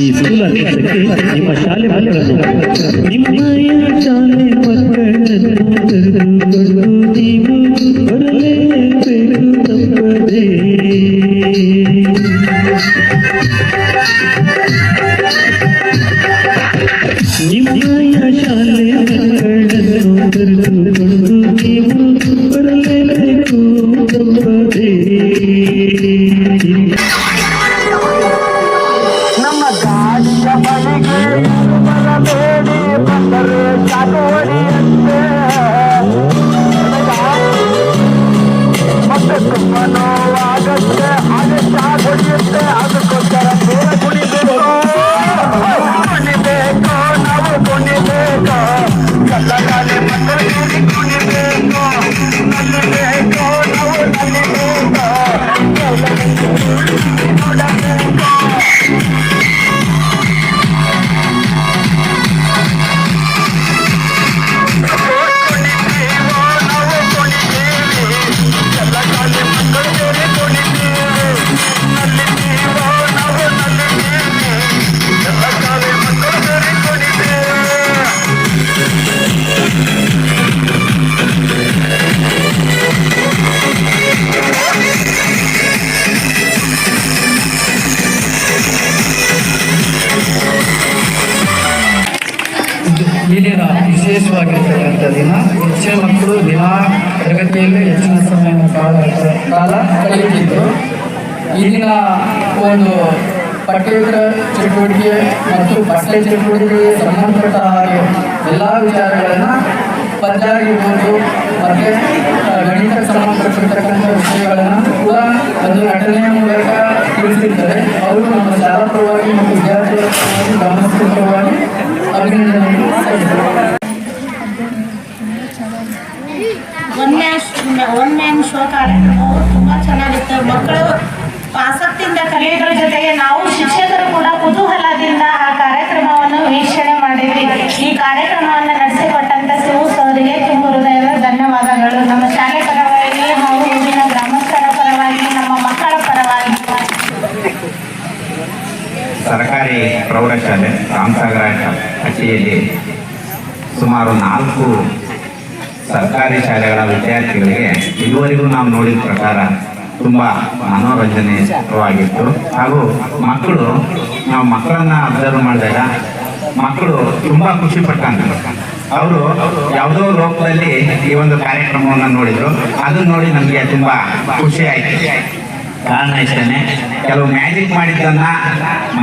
ಈ ಸ್ಕೂಲ್ ಆರ್ಕೆಸ್ಟ್ರಾಕ್ಕೆ ನಿಮ್ಮ ಶಾಲೆ ಮಕ್ಕಳನ್ನು ನಿಮ್ಮಯ ಶಾಲೆ ಪಠ್ಯೇತರ ಚಟುವಟಿಕೆ ಮತ್ತು ಪಠ್ಯ ಚಟುವಟಿಕೆಗೆ ಸಂಬಂಧಪಟ್ಟ ಹಾಗೆ ಎಲ್ಲ ವಿಚಾರಗಳನ್ನು ಪದ್ಯ ಆಗಿರ್ಬೋದು ಮತ್ತು ಗಣಿತಕ್ಕೆ ಸಂಬಂಧಪಟ್ಟಿರ್ತಕ್ಕಂಥ ವಿಷಯಗಳನ್ನು ಕೂಡ ಒಂದು ನಟನೆಯ ಮೂಲಕ ತಿಳಿಸಿರ್ತಾರೆ ಅವರು ನಮ್ಮ ಶಾಲಾ ಪರವಾಗಿ ಮತ್ತು ವಿದ್ಯಾರ್ಥಿಗಳ ಪರವಾಗಿ ಗಮನಿಸಿದ ಪರವಾಗಿ ಅಭಿನಂದನೆಯನ್ನು ಮ್ಯಾನ್ ಶೋ ಕಾರ್ಯಕ್ರಮವು ತುಂಬ ಚೆನ್ನಾಗಿತ್ತು ಮಕ್ಕಳು ಆಸಕ್ತಿಯಿಂದ ಕಲಿಯೋದ್ರ ಜೊತೆಗೆ ನಾವು ಶಿಕ್ಷಕರು ಕೂಡ ಕುತೂಹಲದಿಂದ ಆ ಕಾರ್ಯಕ್ರಮವನ್ನು ವೀಕ್ಷಣೆ ಮಾಡಿದ್ವಿ ಈ ಕಾರ್ಯಕ್ರಮವನ್ನು ನಡೆಸಿಕೊಟ್ಟಂತ ಶಿವು ಅವರಿಗೆ ತುಂಬ ಹೃದಯದ ಧನ್ಯವಾದಗಳು ನಮ್ಮ ಶಾಲೆ ಪರವಾಗಿ ಹಾಗೂ ಊರಿನ ಗ್ರಾಮಸ್ಥರ ಪರವಾಗಿ ನಮ್ಮ ಮಕ್ಕಳ ಪರವಾಗಿ ಸರ್ಕಾರಿ ಪ್ರೌಢಶಾಲೆ, ರಾಮಸಾಗರ ಹಟ್ಟಿಯಲ್ಲಿ ಸುಮಾರು ನಾಲ್ಕು ಸರ್ಕಾರಿ ಶಾಲೆಗಳ ವಿದ್ಯಾರ್ಥಿಗಳಿಗೆ ಇದುವರೆಗೂ ನಾವು ನೋಡಿದ ಪ್ರಕಾರ ತುಂಬ ಮನೋರಂಜನೆವಾಗಿತ್ತು ಹಾಗೂ ಮಕ್ಕಳು, ನಾವು ಮಕ್ಕಳನ್ನು ಅಬ್ಸರ್ವ್ ಮಾಡಿದಾಗ ಮಕ್ಕಳು ತುಂಬ ಖುಷಿ ಪಟ್ಟಂತ. ಅವರು ಯಾವುದೋ ಲೋಕದಲ್ಲಿ ಈ ಒಂದು ಕಾರ್ಯಕ್ರಮವನ್ನು ನೋಡಿದ್ರು. ಅದನ್ನ ನೋಡಿ ನಮಗೆ ತುಂಬ ಖುಷಿ ಆಯ್ತು. ಕಾರಣ ಇಷ್ಟೇ ಕೆಲವು ಮ್ಯಾಜಿಕ್ ಮಾಡಿದ್ದನ್ನ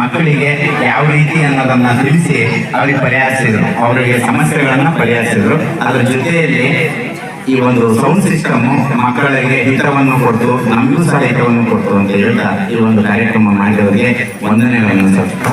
ಮಕ್ಕಳಿಗೆ ಯಾವ ರೀತಿ ಅನ್ನೋದನ್ನ ತಿಳಿಸಿ ಅವ್ರಿಗೆ ಪರಿಹರಿಸಿದ್ರು. ಅವರಿಗೆ ಸಮಸ್ಯೆಗಳನ್ನ ಪರಿಹರಿಸಿದ್ರು. ಅದ್ರ ಜೊತೆಯಲ್ಲಿ ಈ ಒಂದು ಸೌಂಡ್ ಸಿಸ್ಟಮ್ ಮಕ್ಕಳಿಗೆ ಹಿತವನ್ನು ಕೊಡ್ತು, ನಮಗೂ ಸಹ ಹಿತವನ್ನು ಕೊಡ್ತು ಅಂತ ಹೇಳ್ತಾ ಈ ಒಂದು ಕಾರ್ಯಕ್ರಮ ಮಾಡಿದವರಿಗೆ ವಂದನೆಗಳನ್ನು ಸಲ್ಲಿಸ್ತಾ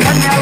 ಮಕ್ಕಳಿಗೂ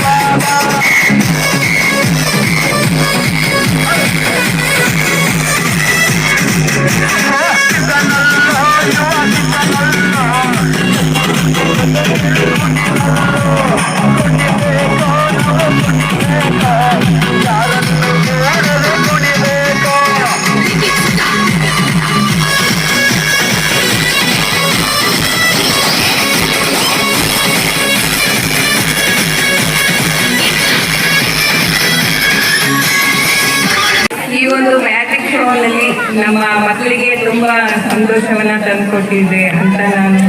ನಮ್ಮ ಮಕ್ಕಳಿಗೆ ತುಂಬಾ ಸಂತೋಷವನ್ನ ತಂದುಕೊಟ್ಟಿದೆ ಅಂತ ನಾನು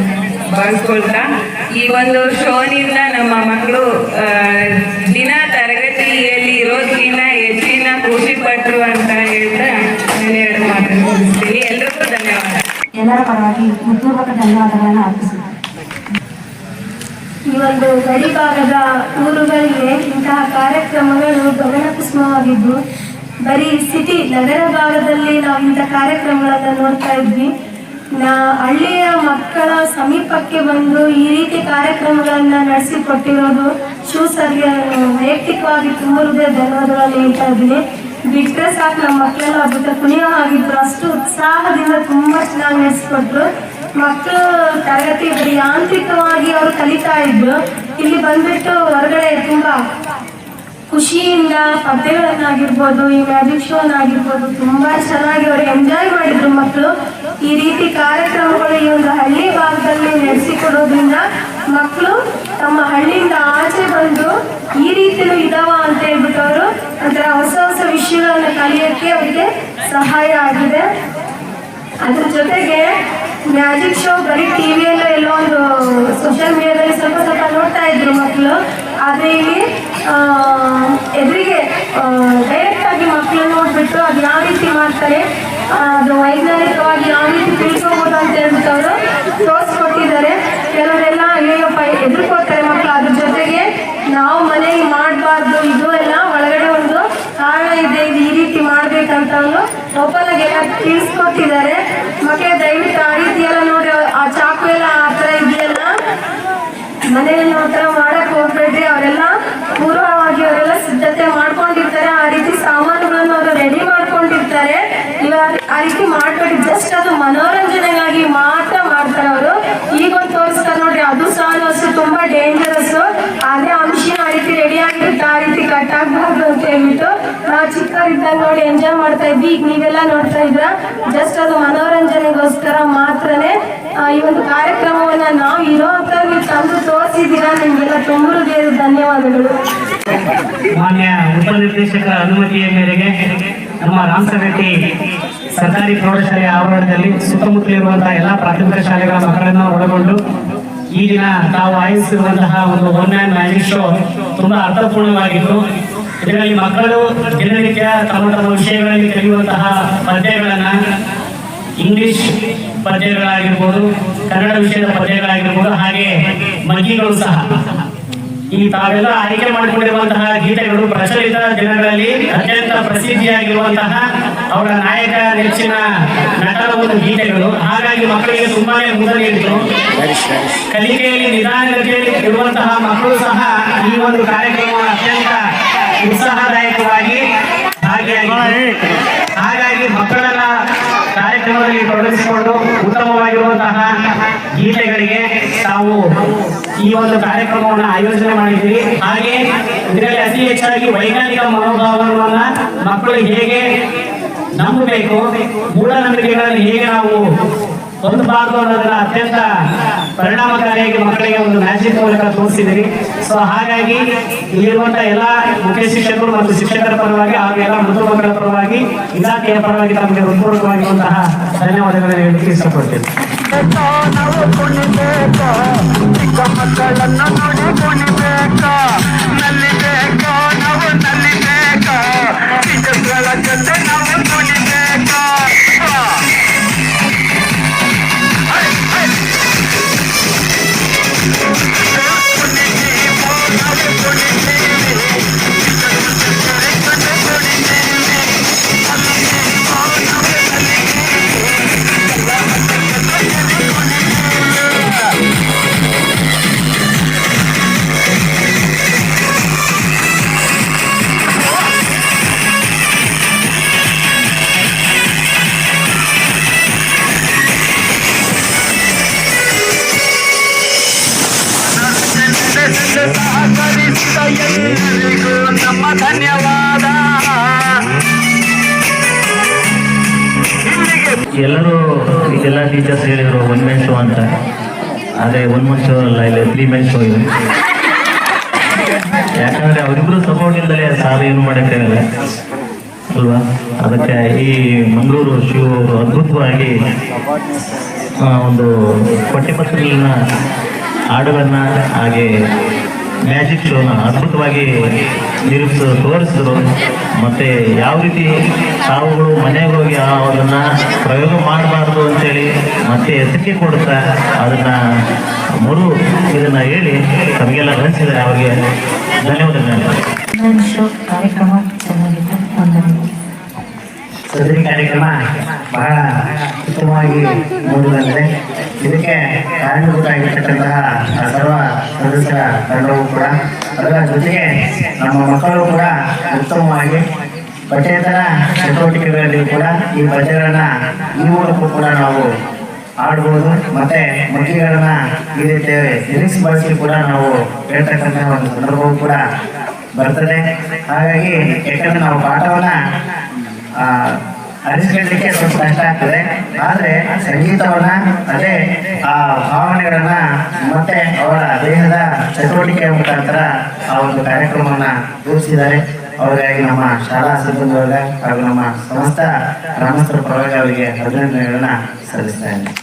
ಭಾವಿಸ್ಕೊಳ್ತಾ. ಈ ಒಂದು ಶೋನಿಂದ ನಮ್ಮ ಮಕ್ಕಳು ದಿನ ತರಗತಿಯಲ್ಲಿ ಇರೋದ್ರಿಂದ ಹೆಚ್ಚಿನ ಖುಷಿ ಪಟ್ರು ಅಂತ ಹೇಳ್ತಾ ನಾನು ಎರಡು ಮಾತನ್ನು ಮುಗಿಸ್ತೀನಿ. ಎಲ್ರಿಗೂ ಧನ್ಯವಾದ. ಎಲ್ಲರ ಪರವಾಗಿ ಹೃತ್ಪೂರ್ವಕ ಧನ್ಯವಾದಗಳನ್ನು ಈ ಒಂದು ಗಡಿ ಭಾಗದ ಊರುಗಳಿಗೆ ಇಂತಹ ಕಾರ್ಯಕ್ರಮಗಳು ಗಮನಕುಸುಮವಾಗಿದ್ದು ಬರೀ ಸಿಟಿ ನಗರ ಭಾಗದಲ್ಲಿ ನಾವು ಇಂಥ ಕಾರ್ಯಕ್ರಮಗಳನ್ನು ನೋಡ್ತಾ ಇದ್ವಿ. ನಾ ಹಳ್ಳಿಯ ಮಕ್ಕಳ ಸಮೀಪಕ್ಕೆ ಬಂದು ಈ ರೀತಿ ಕಾರ್ಯಕ್ರಮಗಳನ್ನು ನಡೆಸಿಕೊಟ್ಟಿರೋದು ಶಿವ ಸರ್ಗೆ ವೈಯಕ್ತಿಕವಾಗಿ ತುಂಬ ಹೃದಯ ಧನ್ಯವಾದಗಳನ್ನು ಹೇಳ್ತಾ ಇದ್ದೀನಿ. ಬಿಟ್ಟರೆ ಸಾಕು, ನಮ್ಮ ಮಕ್ಕಳೆಲ್ಲ ಅದ್ಭುತ ಕುಣಿಯೋ ಅಷ್ಟು ಉತ್ಸಾಹದಿಂದ ತುಂಬ ಚೆನ್ನಾಗಿ ನಡೆಸಿಕೊಟ್ರು. ಮಕ್ಕಳು ತರಗತಿ ಬರೀ ಯಾಂತ್ರಿಕವಾಗಿ ಅವರು ಕಲಿತಾ ಇದ್ರು. ಇಲ್ಲಿ ಬಂದ್ಬಿಟ್ಟು ಹೊರಗಡೆ ತುಂಬಾ ಖುಷಿಯಿಂದ ಸ್ಪರ್ಧೆಗಳನ್ನಾಗಿರ್ಬೋದು ಈ ಮ್ಯಾಜಿಕ್ ಶೋನಾಗಿರ್ಬೋದು, ತುಂಬಾ ಚೆನ್ನಾಗಿ ಅವರು ಎಂಜಾಯ್ ಮಾಡಿದ್ರು ಮಕ್ಕಳು ಈ ರೀತಿ ಕಾರ್ಯಕ್ರಮಗಳು ಈ ಒಂದು ಹಳ್ಳಿ ಭಾಗದಲ್ಲಿ ನಡೆಸಿಕೊಡೋದ್ರಿಂದ ಮಕ್ಕಳು ತಮ್ಮ ಹಳ್ಳಿಯಿಂದ ಆಚೆ ಬಂದು ಈ ರೀತಿಯೂ ಇದಾವ ಅಂತ ಹೇಳ್ಬಿಟ್ಟು ಅವರು ಅದರ ಹೊಸ ಹೊಸ ವಿಷಯಗಳನ್ನು ಕಲಿಯೋಕ್ಕೆ ಅವರಿಗೆ ಸಹಾಯ ಆಗಿದೆ. ಅದ್ರ ಜೊತೆಗೆ ಮ್ಯಾಜಿಕ್ ಶೋ ಬರೀ ಟಿವಿಯಲ್ಲೋ ಎಲ್ಲೋ ಒಂದು ಸೋಷಿಯಲ್ ಮೀಡಿಯಾದಲ್ಲಿ ಸ್ವಲ್ಪ ಸ್ವಲ್ಪ ನೋಡ್ತಾ ಇದ್ರು ಮಕ್ಕಳು ಆದರೆ ಇಲ್ಲಿ ಎದುರಿಗೆ ಡೈರೆಕ್ಟ್ ಆಗಿ ಮಕ್ಕಳು ನೋಡ್ಬಿಟ್ಟು ಅದು ಯಾವ ರೀತಿ ಮಾಡ್ತಾರೆ ಅದು ವೈಜ್ಞಾನಿಕವಾಗಿ ಯಾವ ರೀತಿ ತಿಳ್ಕೊಬೋದು ಅಂತ ಹೇಳ್ಬಿಟ್ಟು ಅವರು ತೋರಿಸ್ಕೊಟ್ಟಿದ್ದಾರೆ. ಕೆಲವರೆಲ್ಲ ಅಯ್ಯಪ್ಪ ಎದುರ್ಕೋತಾರೆ ಮಕ್ಕಳು. ಅದ್ರ ಜೊತೆಗೆ ನಾವು ಮನೆಗೆ ಮಾಡಬಾರ್ದು, ಇದು ಎಲ್ಲ ಒಳಗಡೆ ಒಂದು ಕಾರಣ ಇದೆ, ಇದು ಈ ರೀತಿ ಮಾಡ್ಬೇಕಂತ ಅವರು ಓಪನ್ ಆಗಿ ಎಲ್ಲ ತಿಳಿಸ್ಕೊಟ್ಟಿದ್ದಾರೆ. ಮಕ್ಕಳ, ದಯವಿಟ್ಟು ಆ ರೀತಿ ಎಲ್ಲ ನೋಡಿ ಆ ಚಾಕು ಎಲ್ಲ ಆ ಥರ ಇದೆಯಲ್ಲ? ಮನೆಯಲ್ಲಿ ಆ ಥರ ಮಾಡಕ್ ಹೋಗ್ಬೇಡ್ರಿ, ಅವರೆಲ್ಲ ಅವರೆಲ್ಲ ಸಿದ್ಧತೆ ಮಾಡ್ಕೊಂಡಿರ್ತಾರೆ, ಆ ರೀತಿ ಸಾಮಾನುಗಳನ್ನು ಅವರು ರೆಡಿ ಮಾಡ್ಕೊಂಡಿರ್ತಾರೆ. ಇವಾಗ ಆ ರೀತಿ ಮಾಡ್ಕೊಂಡು ಜಸ್ಟ್ ಅದು ಮನೋರಂಜನೆಗಾಗಿ ಮಾತ್ರ ಮಾಡ್ತಾರೆ ಅವರು. ಈಗ ತೋರಿಸ್ತಾರೆ ನೋಡ್ರಿ, ಅದು ಸಾಲು ತುಂಬಾ ಡೇಂಜರಸ್ ಅದೇ ಅಂಶಿನ ಆ ರೀತಿ ರೆಡಿ ಆಗಿರುತ್ತೆ, ಆ ರೀತಿ ಕಟ್ ಆಗ್ಬಾರ್ದು ಅಂತ ಹೇಳ್ಬಿಟ್ಟು ನಾವು ಚಿಕ್ಕವರಿದ್ದಾಗ ನೋಡಿ ಎಂಜಾಯ್ ಮಾಡ್ತಾ ಇದ್ವಿ. ಈಗ ನೀವೆಲ್ಲ ನೋಡ್ತಾ ಇದ್ರ ಜಸ್ಟ್ ಅದು ಮನೋರಂಜನೆಗೋಸ್ಕರ ಮಾತ್ರನೇ ಈ ಒಂದು ಕಾರ್ಯಕ್ರಮವನ್ನ ನಾವು ಇರೋ ತಂದು ತೋರಿಸಿದ್ದೀರಾ? ನಿಮ್ಗೆಲ್ಲ ತುಂಬ ಹೃದಯದ ಧನ್ಯವಾದಗಳು. ಮಾನ್ಯ ಉಪನಿರ್ದೇಶಕರ ಅನುಮತಿಯ ಮೇರೆಗೆ ನಮ್ಮ ರಾಮಸಗಟ್ಟಿ ಸರ್ಕಾರಿ ಪ್ರೌಢಶಾಲೆಯ ಆವರಣದಲ್ಲಿ ಸುತ್ತಮುತ್ತಲಿರುವಂತಹ ಎಲ್ಲ ಪ್ರಾಥಮಿಕ ಶಾಲೆಗಳ ಮಕ್ಕಳನ್ನು ಒಳಗೊಂಡು ಈ ದಿನ ತಾವು ಆಯೋಜಿಸಿರುವಂತಹ ಒಂದು ಒನ್ ಮ್ಯಾನ್ ಮ್ಯಾಜಿಕ್ ಶೋ ತುಂಬಾ ಅರ್ಥಪೂರ್ಣವಾಗಿತ್ತು. ಇದರಲ್ಲಿ ಮಕ್ಕಳು ದಿನನಿತ್ಯ ತಮ್ಮ ತಮ್ಮ ವಿಷಯಗಳಲ್ಲಿ ಕಲಿಯುವಂತಹ ಪದ್ಯಗಳನ್ನ ಇಂಗ್ಲಿಷ್ ಪದ್ಯಗಳಾಗಿರ್ಬೋದು, ಕನ್ನಡ ವಿಷಯದ ಪದ್ಯಗಳಾಗಿರ್ಬೋದು, ಹಾಗೆ ಮಗಿಗಳು ಸಹ. ಈ ತಾವೆಲ್ಲ ಆಯ್ಕೆ ಮಾಡಿಕೊಂಡಿರುವಂತಹ ಗೀತೆಗಳು ಪ್ರಚಲಿತ ದಿನಗಳಲ್ಲಿ ಅತ್ಯಂತ ಪ್ರಸಿದ್ಧಿಯಾಗಿರುವಂತಹ ಅವರ ನಾಯಕ ನೆಚ್ಚಿನ ನಟರ ಒಂದು ಗೀತೆಗಳು. ಹಾಗಾಗಿ ಮಕ್ಕಳಿಗೆ ತುಂಬಾನೇ ಮುಂದೆ ನೀಡಿತು ಕಲಿಕೆಯಲ್ಲಿ ನಿಧಾನಗತಿಯಲ್ಲಿ ಇರುವಂತಹ ಮಕ್ಕಳು ಸಹ ಈ ಒಂದು ಕಾರ್ಯಕ್ರಮ ಅತ್ಯಂತ ಉತ್ಸಾಹದಾಯಕವಾಗಿ ಹಾಗೆ ಹಾಗಾಗಿ ಮಕ್ಕಳನ್ನ ಕಾರ್ಯಕ್ರಮದಲ್ಲಿ ತೊಡಗಿಸಿಕೊಂಡು ಉತ್ತಮವಾಗಿರುವಂತಹ ಗೀತೆಗಳಿಗೆ ತಾವು ಈ ಒಂದು ಕಾರ್ಯಕ್ರಮವನ್ನು ಆಯೋಜನೆ ಮಾಡಿದ್ವಿ ಹಾಗೆ ಇದರಲ್ಲಿ ಅತಿ ಹೆಚ್ಚಾಗಿ ವೈಜ್ಞಾನಿಕ ಮನೋಭಾವವನ್ನು ಮಕ್ಕಳು ಹೇಗೆ ನಂಬಬೇಕು, ಮೂಢನಂಬಿಕೆಗಳನ್ನು ಹೇಗೆ ನಾವು ಹೊಂದಬಾರದು ಅನ್ನೋದನ್ನ ಅತ್ಯಂತ ಪರಿಣಾಮಕಾರಿಯಾಗಿ ಮಕ್ಕಳಿಗೆ ಒಂದು ಮ್ಯಾಜಿಕ್ ಮೂಲಕ ತೋರಿಸಿದಿರಿ ಸೊ ಹಾಗಾಗಿ ಇಲ್ಲಿರುವಂತಹ ಎಲ್ಲ ಮುಖ್ಯ ಶಿಕ್ಷಕರು ಮತ್ತು ಶಿಕ್ಷಕರ ಪರವಾಗಿ ಹಾಗೂ ಎಲ್ಲ ಮೃದು ಮಕ್ಕಳ ಪರವಾಗಿ, ಇಲಾಖೆಯ ಪರವಾಗಿ ತಮಗೆ ಹೃತ್ಪೂರ್ವಕವಾಗಿರುವಂತಹ ಧನ್ಯವಾದಗಳನ್ನು ಹೇಳಲಿಕ್ಕೆ ಇಷ್ಟಪಡ್ತೇನೆ. ನಾವು Morning. ಶೋ ಇದೆ ಯಾಕಂದ್ರೆ ಅವರಿಬ್ರು ಸಪೋರ್ಟ್ ಇಲ್ಲದೆ ಸಾಲ ಏನು ಮಾಡೋಕ್ಕಾಗಲ್ಲ ಅಲ್ವಾ? ಅದಕ್ಕೆ ಈ ಮಂಗಳೂರು ಶಿವ ಅವರು ಅದ್ಭುತವಾಗಿ ಒಂದು ಪಠ್ಯಪತ್ರಗಳನ್ನ ಹಾಡುಗಳನ್ನ ಹಾಗೆ ಮ್ಯಾಜಿಕ್ ಶೋನ ಅದ್ಭುತವಾಗಿ ನಿರೂಪಿಸ ತೋರಿಸಿದ್ರು. ಮತ್ತೆ ಯಾವ ರೀತಿ ತಾವುಗಳು ಮನೆಗೆ ಹೋಗಿ ಆ- ಅದನ್ನ ಪ್ರಯೋಗ ಮಾಡಬಾರ್ದು ಅಂತೇಳಿ ಮತ್ತೆ ಎಸಕೆ ಕೊಡುತ್ತಾ ಅದನ್ನ ಮರು ಇದನ್ನ ಹೇಳಿ ತಮಗೆಲ್ಲ ಗಳಿಸಿದ್ದಾರೆ ಅವರಿಗೆ ಧನ್ಯವಾದಗಳು. ಕಾರ್ಯಕ್ರಮ ಸದರಿ ಕಾರ್ಯಕ್ರಮ ಬಹಳ ಉತ್ತಮವಾಗಿ ಮೂಡಿಬಂದಿದೆ. ಇದಕ್ಕೆ ಕಾರಣಭೂತರಾಗಿರ್ತಕ್ಕಂತಹ ಸರ್ವ ಸದಸ್ಯರ ತಂಡವು ಕೂಡ ಅದರ ಜೊತೆಗೆ ನಮ್ಮ ಮಕ್ಕಳು ಕೂಡ ಉತ್ತಮವಾಗಿ ಪಠ್ಯೇತರ ಚಟುವಟಿಕೆಗಳಲ್ಲಿ ಕೂಡ ಈ ಪದ್ಯಗಳನ್ನ ಈ ಮೂಲಕ ಕೂಡ ನಾವು ಆಡ್ಬೋದು ಮತ್ತೆ ಮಕ್ಕಳನ್ನ ಈ ರೀತಿ ಲಿರಿಕ್ಸ್ ಬಳಸಿ ಕೂಡ ನಾವು ಹೇಳ್ತಕ್ಕಂತಹ ಒಂದು ಸಂದರ್ಭವೂ ಕೂಡ ಬರ್ತದೆ ಹಾಗಾಗಿ ಯಾಕಂದ್ರೆ ನಾವು ಪಾಠವನ್ನ ಆ, ಅರಿಸ್ಕೊಳ್ಳಿಕ್ಕೆ ಸ್ವಲ್ಪ ಕಷ್ಟ ಆಗ್ತದೆ. ಆದ್ರೆ ಸಂಗೀತವನ್ನ ಅದೇ ಆ ಭಾವನೆಗಳನ್ನ ಮತ್ತೆ ಅವರ ದೇಹದ ಚಟುವಟಿಕೆ ಮುಖಾಂತರ ಆ ಒಂದು ಕಾರ್ಯಕ್ರಮವನ್ನ ತೋರಿಸಿದ್ದಾರೆ ಅವರಿಗಾಗಿ ನಮ್ಮ ಶಾಲಾ ಸಿಬ್ಬಂದಿ ವರ್ಗ ಹಾಗೂ ನಮ್ಮ ಸಮಸ್ತ ಗ್ರಾಮಸ್ಥರ ಪರವಾಗಿ ಅವರಿಗೆ ಅಭಿನಂದನೆಗಳನ್ನ ಸಲ್ಲಿಸ್ತಾ ಇದ್ದೇನೆ.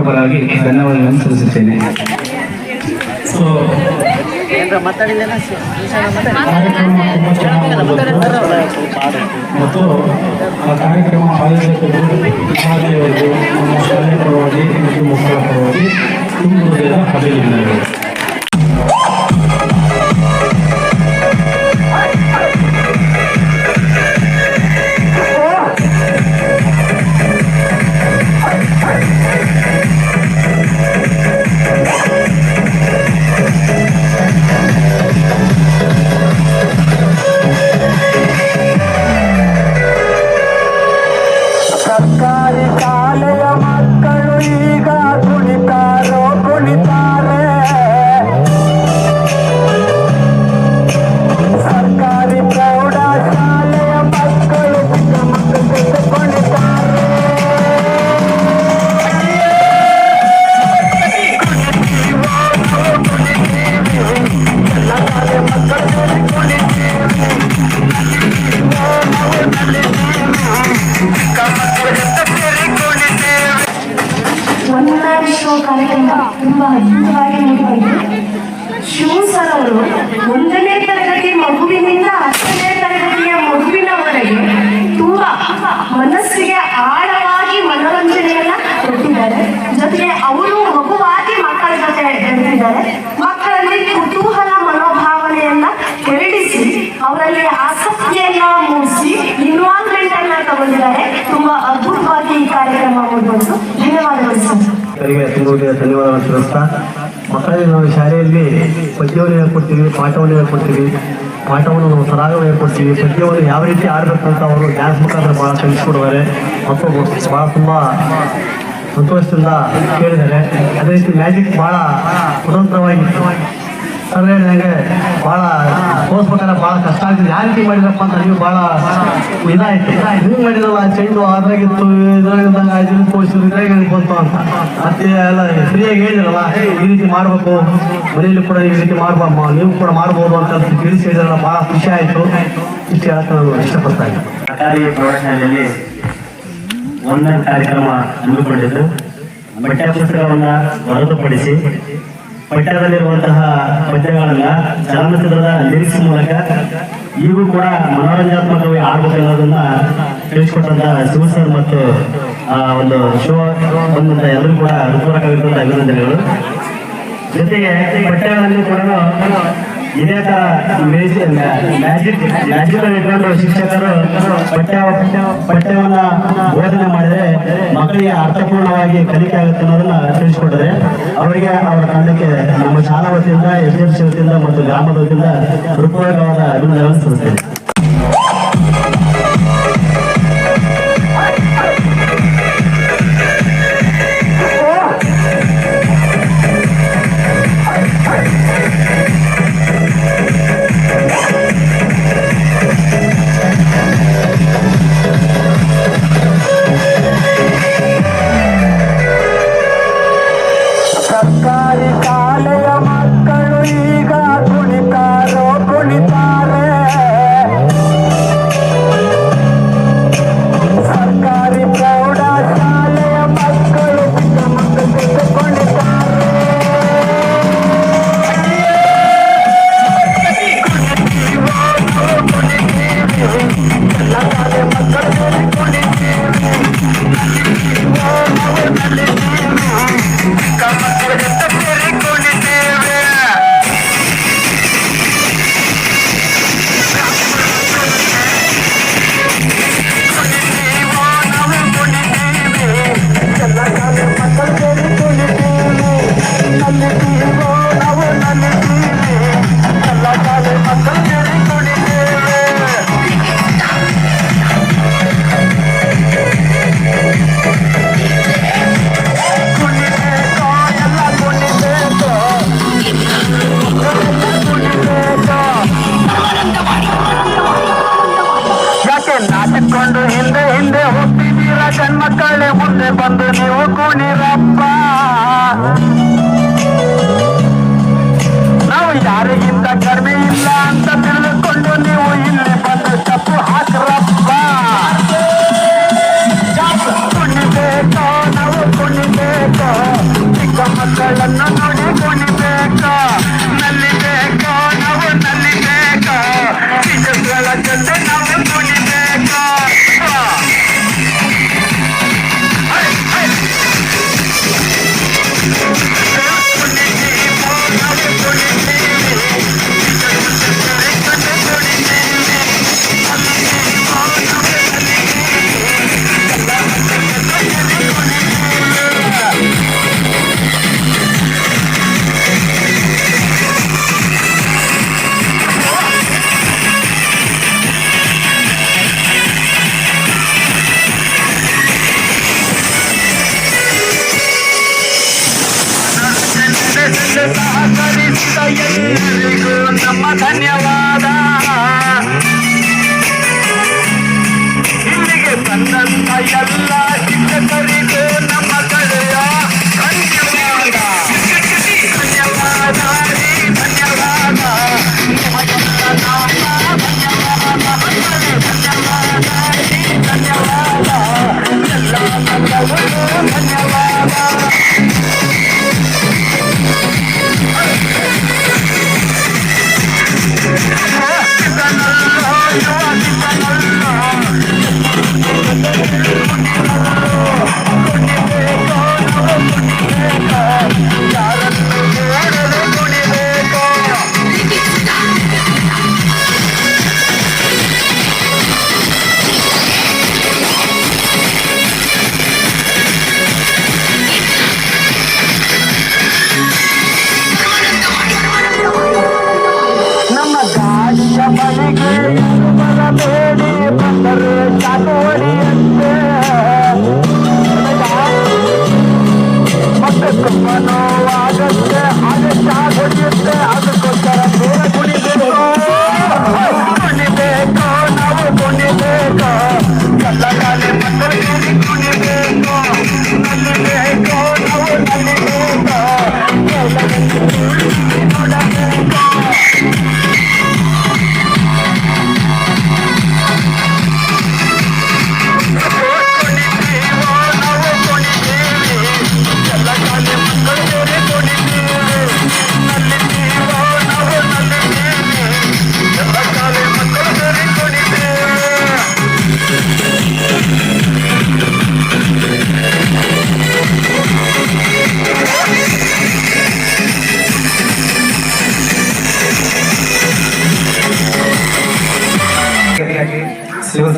ಮತ್ತು ಪರವಾಗಿ ಧನ್ಯವಾದಗಳನ್ನು ಸಲ್ಲಿಸುತ್ತೇನೆ ಸೊ ಮತ್ತು ಆ ಕಾರ್ಯಕ್ರಮ ಆಯೋಜಕರು ಮಹಾದೇವರು ನಮ್ಮ ಶಾಲೆ ಪರವಾಗಿ, ಮತ್ತು ಮಕ್ಕಳ ಪರವಾಗಿ ತುಂಬ ಅಭಿನಂದನೆಗಳು ಕಾರ್ಯಕ್ರಮ ತುಂಬಾ ಅದ್ಭುತವಾಗಿ ಮೂಡಿಬಂತು ಶಿವ ಸರ್ ಅವರು ಒಂದನೇ ತರಗತಿ ಮಗುವಿನಿಂದ ಹತ್ತನೇ ತರಗತಿಯ ಮಗುವಿನವರೆಗೆ ತುಂಬಾ ಮನಸ್ಸಿಗೆ ಆಳವಾಗಿ ಮನೋರಂಜನೆಯನ್ನ ಕೊಟ್ಟಿದ್ದಾರೆ. ಜೊತೆಗೆ ಅವರು ಮಗುವಾಗಿ ಮಕ್ಕಳ ಜೊತೆ ಬೆಳೆದಿದ್ದಾರೆ ಮಕ್ಕಳಲ್ಲಿ ಕುತೂಹಲ ಮನೋಭಾವನೆಯನ್ನ ಕೆರಳಿಸಿ, ಅವರಲ್ಲಿ ಆಸಕ್ತಿಯನ್ನ ಮೂಡಿಸಿ ಇನ್ವಾಲ್ವ್ಮೆಂಟ್ ಅನ್ನ ತಗೊಂಡಿದ್ದಾರೆ. ತುಂಬಾ ಅದ್ಭುತವಾಗಿ ಈ ಕಾರ್ಯಕ್ರಮ ಮುಂದುವರೆದು ಧನ್ಯವಾದಗಳು ಸರ್. ಅವರಿಗೆ ತುಂಬ ಧನ್ಯವಾದಗಳನ್ನು ತಿಳಿಸ್ತಾ ಮಕ್ಕಳಿಗೆ ನಾವು ಶಾಲೆಯಲ್ಲಿ ಪದ್ಯವನ್ನು ಹೇಳ್ಕೊಡ್ತೀವಿ ಪಾಠವನ್ನು ಹೇಳ್ಕೊಡ್ತೀವಿ ಪಾಠವನ್ನು ನಾವು ಸರಾಗವನ್ನು ಹೇಳ್ಕೊಡ್ತೀವಿ ಪದ್ಯವನ್ನು ಯಾವ ರೀತಿ ಆಡಬೇಕು ಅಂತ ಅವರು ಡ್ಯಾನ್ಸ್ ಮುಖಾಂತರ ಭಾಳ ಕಲಿಸ್ಕೊಡುತ್ತಾರೆ. ಮಕ್ಕಳು ಭಾಳ ತುಂಬ ಸಂತೋಷದಿಂದ ಕೇಳಿದ್ದಾರೆ. ಅದೇ ರೀತಿ ಮ್ಯಾಜಿಕ್ ಭಾಳ ಸ್ವತಂತ್ರವಾಗಿ ಹೇಳಿದಂಗೆ ಭಾಳ ಬಹಳ ಭಾಳ ಕಷ್ಟ ಆಗ್ತದೆ ಯಾವ ರೀತಿ ಮಾಡಿದ್ರಪ್ಪ ಅಂತ ನೀವು ಭಾಳ ಇದಾಯ್ತು ಹಿಂಗೆ ಮಾಡಿದ್ರಲ್ಲ ಚೆಂಡು ಅದ್ರಾಗಿತ್ತು ಇದ್ರಾಗಿದ್ದಂಗೆ ಆಯ್ತು ಕೋಸಿದ್ರು ಇದ್ರಾಗ ಬಂತು ಅಂತ. ಮತ್ತೆ ಎಲ್ಲ ಫ್ರೀಯಾಗಿ ಹೇಳಿದ್ರಲ್ಲ ಈ ರೀತಿ ಮಾಡಬೇಕು. ಮನೆಯಲ್ಲಿ ಕೂಡ ಈ ರೀತಿ ಮಾಡ್ಬಾರ್ದು. ನೀವು ಕೂಡ ಮಾಡ್ಬೋದು ಅಂತ ತಿಳಿಸಿ ಹೇಳಿದ್ರಲ್ಲ ಭಾಳ ಖುಷಿ ಆಯಿತು. ಇಷ್ಟು ಹೇಳಕ್ಕೆ ಇಷ್ಟಪಡ್ತಾ ಪ್ರೌಢಶಾಲೆಯಲ್ಲಿ ಒಂದನೇ ಕಾರ್ಯಕ್ರಮ ಹಮ್ಮಿಕೊಂಡಿದ್ದು. ಪಠ್ಯ ಹೊರತುಪಡಿಸಿ ಪಠ್ಯದಲ್ಲಿರುವಂತಹ ಪದ್ಯಗಳನ್ನ ಚಲನಚಿತ್ರದ ಲಿರಿಕ್ಸ್ ಮೂಲಕ ಈಗೂ ಕೂಡ ಮನೋರಂಜನಾತ್ಮಕವಾಗಿ ಆಡಬೇಕನ್ನೋದನ್ನ ತಿಳಿಸ್ಕೊಟ್ಟಂತ ಶಿವ ಸರ್ ಮತ್ತು ಒಂದು ಶೋ ಬಂದಂತ ಎಲ್ಲರೂ ಕೂಡ ಅನುಕೂಲಕ್ಕಾಗಿರುವಂತಹ ಅಭಿನಂದನೆಗಳು. ಜೊತೆಗೆ ಪಠ್ಯಗಳಲ್ಲಿ ಕೂಡ ಇದೇ ತರ ಮ್ಯಾಜಿಕ್ ಇಟ್ಕೊಂಡು ಶಿಕ್ಷಕರು ಪಠ್ಯ ಪಠ್ಯವನ್ನ ಬೋಧನೆ ಮಾಡಿದ್ರೆ ಮಕ್ಕಳಿಗೆ ಅರ್ಥಪೂರ್ಣವಾಗಿ ಕಲಿಕೆ ಆಗುತ್ತೆ ಅನ್ನೋದನ್ನ ಅವರಿಗೆ ಅವರ ತಂಡಕ್ಕೆ ನಮ್ಮ ಶಾಲಾ ವತಿಯಿಂದ ಎಸ್ ಎಸ್ ಮತ್ತು ಗ್ರಾಮದ ವತಿಯಿಂದ ಹೃದಯವಾದ ಅಭಿನಂದನೆ ಸಲ್ಲಿಸ್ತೇನೆ. ಅಲ್ಲಿ ಇಲ್ಲಿ ಬಂದ ತಪ್ಪು ಹಾಕರಪ್ಪ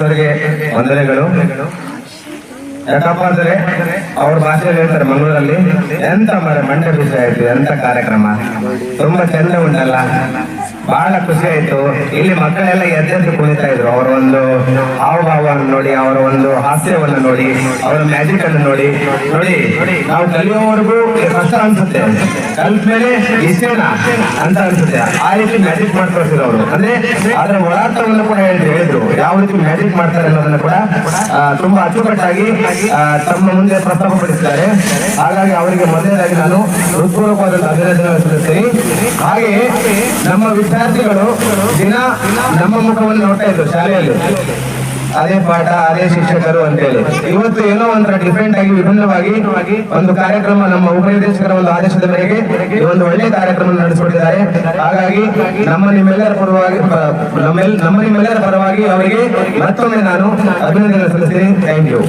ಸರ್ಗೆ ವಂದನೆಗಳು. ಯಾಕಪ್ಪ ಅವ್ರ ಭಾಷೆಯಲ್ಲಿ ಹೇಳ್ತಾರೆ ಮಂಗಳೂರಲ್ಲಿ, ಎಂತ ಮರ, ಮಂಡ್ಯ ಖುಷಿ ಆಯ್ತು, ಎಂತ ಕಾರ್ಯಕ್ರಮ? ತುಂಬಾ ಚೆಂದ ಉಂಟಲ್ಲ? ಬಹಳ ಖುಷಿ ಆಯ್ತು. ಇಲ್ಲಿ ಮಕ್ಕಳೆಲ್ಲ ಎದ್ದೆದ್ದು ಕುಣಿತಾ ಇದ್ರು. ಅವರ ಒಂದು ಹಾವಭಾವವನ್ನು ನೋಡಿ, ಅವರ ಒಂದು ಹಾಸ್ಯವನ್ನು ನೋಡಿ, ಅವರ ಮ್ಯಾಜಿಕ್ ಅನ್ನು ನೋಡಿ. ನೋಡಿ, ನಾವು ಕಲಿಯೋವರೆಗೂ ಕಷ್ಟ ಅನ್ಸುತ್ತೆ. ಕಲ್ತ ಮೇಲೆ ಇಷ್ಟೇನಾ ಅಂತ ಅನ್ಸುತ್ತೆ. ಆ ರೀತಿ ಮ್ಯಾಜಿಕ್ ಮಾಡ್ಕೊಳ್ತಿದ್ರು ಅವರು. ಅಂದ್ರೆ ಅದರ ಒಳಾರ್ಥವನ್ನು ಕೂಡ ಹೇಳಿದ್ರು. ಯಾವ ರೀತಿ ಮ್ಯಾಜಿಕ್ ಮಾಡ್ತಾರೆ ಅನ್ನೋದನ್ನ ಕೂಡ ತುಂಬಾ ಅಚ್ಚುಕಟ್ಟಾಗಿ ತಮ್ಮ ಮುಂದೆ ಪ್ರಸ್ತಾಪಪಡಿಸಿದ್ದಾರೆ. ಹಾಗಾಗಿ ಅವರಿಗೆ ಮೊದಲನೇದಾಗಿ ನಾನು ಹೃತ್ಪೂರ್ವಕವಾದಂತಹ ಅಭಿನಂದನೆ ಸಲ್ಲಿಸ್ತೀನಿ. ಹಾಗೆ ನಮ್ಮ ವಿದ್ಯಾರ್ಥಿಗಳು ದಿನ ನಮ್ಮ ಮುಖವನ್ನು ನೋಡ್ತಾ ಇದ್ರು ಶಾಲೆಯಲ್ಲಿ. ಅದೇ ಪಾಠ, ಅದೇ ಶಿಕ್ಷಕರು ಅಂತೇಳಿ. ಇವತ್ತು ಏನೋ ಒಂಥರ ಡಿಫ್ರೆಂಟ್ ಆಗಿ, ವಿಭಿನ್ನವಾಗಿ ಒಂದು ಕಾರ್ಯಕ್ರಮ ನಮ್ಮ ಉಪನಿರ್ದೇಶಕರ ಒಂದು ಆದೇಶದ ಮೇರೆಗೆ ಈ ಒಂದು ಒಳ್ಳೆ ಕಾರ್ಯಕ್ರಮ ನಡೆಸಿಕೊಟ್ಟಿದ್ದಾರೆ. ಹಾಗಾಗಿ ನಮ್ಮ ನಿಮ್ಮೆಲ್ಲರ ಪರವಾಗಿ ನಮ್ಮೆಲ್, ನಮ್ಮ ನಿಮ್ಮೆಲ್ಲರ ಪರವಾಗಿ ಅವರಿಗೆ ಮತ್ತೊಮ್ಮೆ ನಾನು ಅಭಿನಂದನೆ ಸಲ್ಲಿಸ್ತೀನಿ. ಥ್ಯಾಂಕ್ ಯು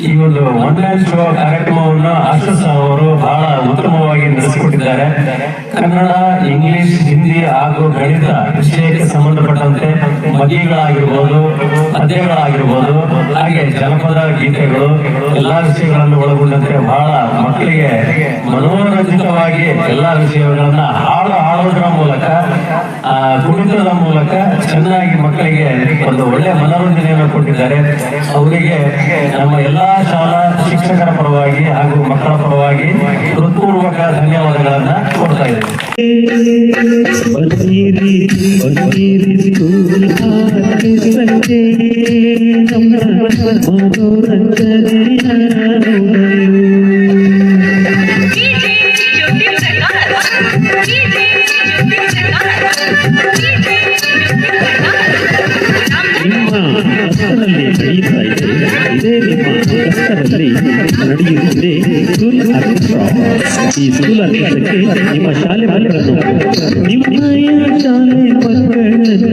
ಈ ಒಂದು ಮ್ಯಾನ್ ಶೋ ಕಾರ್ಯಕ್ರಮವನ್ನು ಆಶಸ್ ಅವರು ಬಹಳ ಉತ್ತಮವಾಗಿ ನಡೆಸಿಕೊಟ್ಟಿದ್ದಾರೆ. ಕನ್ನಡ, ಇಂಗ್ಲಿಷ್, ಹಿಂದಿ ಹಾಗೂ ಗಣಿತ ವಿಷಯಕ್ಕೆ ಸಂಬಂಧಪಟ್ಟಂತೆ ಮಗಿಗಳಾಗಿರ್ಬೋದು, ಪದ್ಯಗಳಾಗಿರ್ಬೋದು ಹಾಗೆ ಜನಪದ ಗೀತೆಗಳು ಎಲ್ಲಾ ವಿಷಯಗಳನ್ನು ಒಳಗೊಂಡಂತೆ ಬಹಳ ಮಕ್ಕಳಿಗೆ ಮನೋರಂಜಿತವಾಗಿ ಎಲ್ಲಾ ವಿಷಯಗಳನ್ನ ಹಾಡು ಹಾಡೋದ್ರ ಮೂಲಕ ಕುಣಿತದ ಮೂಲಕ ಚೆನ್ನಾಗಿ ಮಕ್ಕಳಿಗೆ ಒಂದು ಒಳ್ಳೆ ಮನೋರಂಜನೆಯನ್ನು ಕೊಟ್ಟಿದ್ದಾರೆ. ಅವರಿಗೆ ನಮ್ಮ ಎಲ್ಲಾ ಶಾಲಾ ಶಿಕ್ಷಕರ ಪರವಾಗಿ ಹಾಗೂ ಮಕ್ಕಳ ಪರವಾಗಿ ಹೃತ್ಪೂರ್ವಕ ಧನ್ಯವಾದಗಳನ್ನ ಕೊಡ್ತಾ ಇದ್ದೇನೆ. ನಿಮ್ಮ ಕಷ್ಟದಲ್ಲಿ ನಡೆಯುತ್ತಾ ಇದೆ ಇದೇ ನಿಮ್ಮ ಕಷ್ಟದಲ್ಲಿ ನಡೆಯುತ್ತಿದೆ ಸ್ಕೂಲ್ ಆರ್ಕೆಸ್ಟ್ರಾ ಈ ಸ್ಕೂಲ್ ಆರ್ಕೆಸ್ಟ್ರಾಕ್ಕೆ ನಿಮ್ಮ ಶಾಲೆ ಮಕ್ಕಳನ್ನು ನಿಮ್ಮಯ ಶಾಲೆ ಮಕ್ಕಳನ್ನು